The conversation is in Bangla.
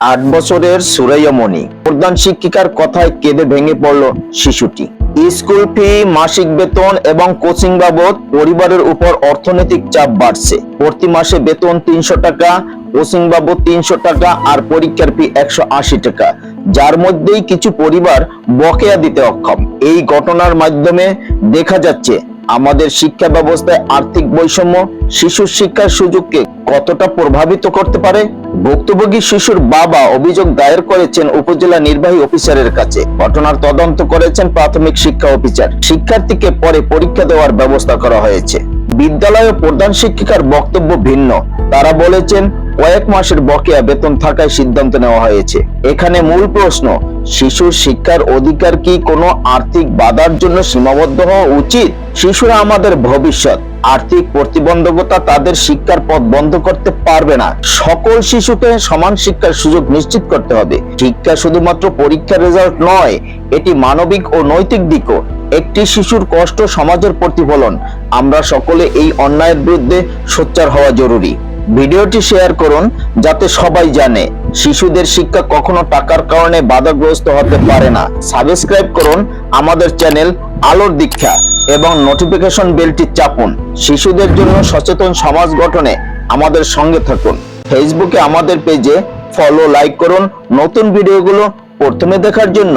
আট বছরের সুরাইয়ামণি প্রধান শিক্ষিকার কথায় কেঁদে ভেঙে পড়ল শিশুটি। স্কুল ফি, মাসিক বেতন এবং কোচিং বাবদ পরিবারের উপর অর্থনৈতিক চাপ বাড়ছে। প্রতি মাসে বেতন তিনশো টাকা, কোচিং বাবদ তিনশো টাকা আর পরীক্ষার ফি একশো আশি টাকা, যার মধ্যেই কিছু পরিবার বকেয়া দিতে অক্ষম। এই ঘটনার মাধ্যমে দেখা যাচ্ছে আমাদের শিক্ষা ব্যবস্থায় আর্থিক বৈষম্য শিশুর শিক্ষার সুযোগকে কতটা প্রভাবিত করতে পারে? ভুক্তভোগী শিশুর বাবা অভিযোগ দায়ের করেছেন উপজেলা নির্বাহী অফিসারের কাছে। ঘটনার তদন্ত করেছেন প্রাথমিক শিক্ষা অফিসার। শিক্ষার্থীকে পরে পরীক্ষা দেওয়ার ব্যবস্থা করা হয়েছে। বিদ্যালয়ে প্রধান শিক্ষিকার বক্তব্য ভিন্ন। তারা বলেছেন, কয়েক মাসের বকেয়া বেতন থাকায় সিদ্ধান্ত নেওয়া হয়েছে। এখানে মূল প্রশ্ন, শিশুর শিক্ষার অধিকার কি কোনো আর্থিক বাধার জন্য সীমাবদ্ধ হওয়া উচিত? শিশুরা আমাদের ভবিষ্যৎ, আর্থিক প্রতিবন্ধকতা তাদের শিক্ষার পথ বন্ধ করতে পারবে না। সকল শিশুকে সমান শিক্ষার সুযোগ নিশ্চিত করতে হবে। শিক্ষা শুধুমাত্র পরীক্ষার রেজাল্ট নয়, এটি মানবিক ও নৈতিক দিকও। একটি শিশুর কষ্ট সমাজের প্রতিফলন। আমরা সকলে এই অন্যায়ের বিরুদ্ধে সোচ্চার হওয়া জরুরি। ভিডিওটি শেয়ার করুন, যাতে সবাই জানে, শিশুদের শিক্ষা কখনো টাকার কারণে বাধাগ্রস্ত হতে পারে না। সাবস্ক্রাইব করুন আমাদের চ্যানেল আলোর দীক্ষা এবং নোটিফিকেশন বেলটি চাপুন। শিশুদের জন্য সচেতন সমাজ গঠনে আমাদের সঙ্গে থাকুন। ফেসবুকে আমাদের পেজে ফলো, লাইক করুন। নতুন ভিডিওগুলো প্রথমে দেখার জন্য।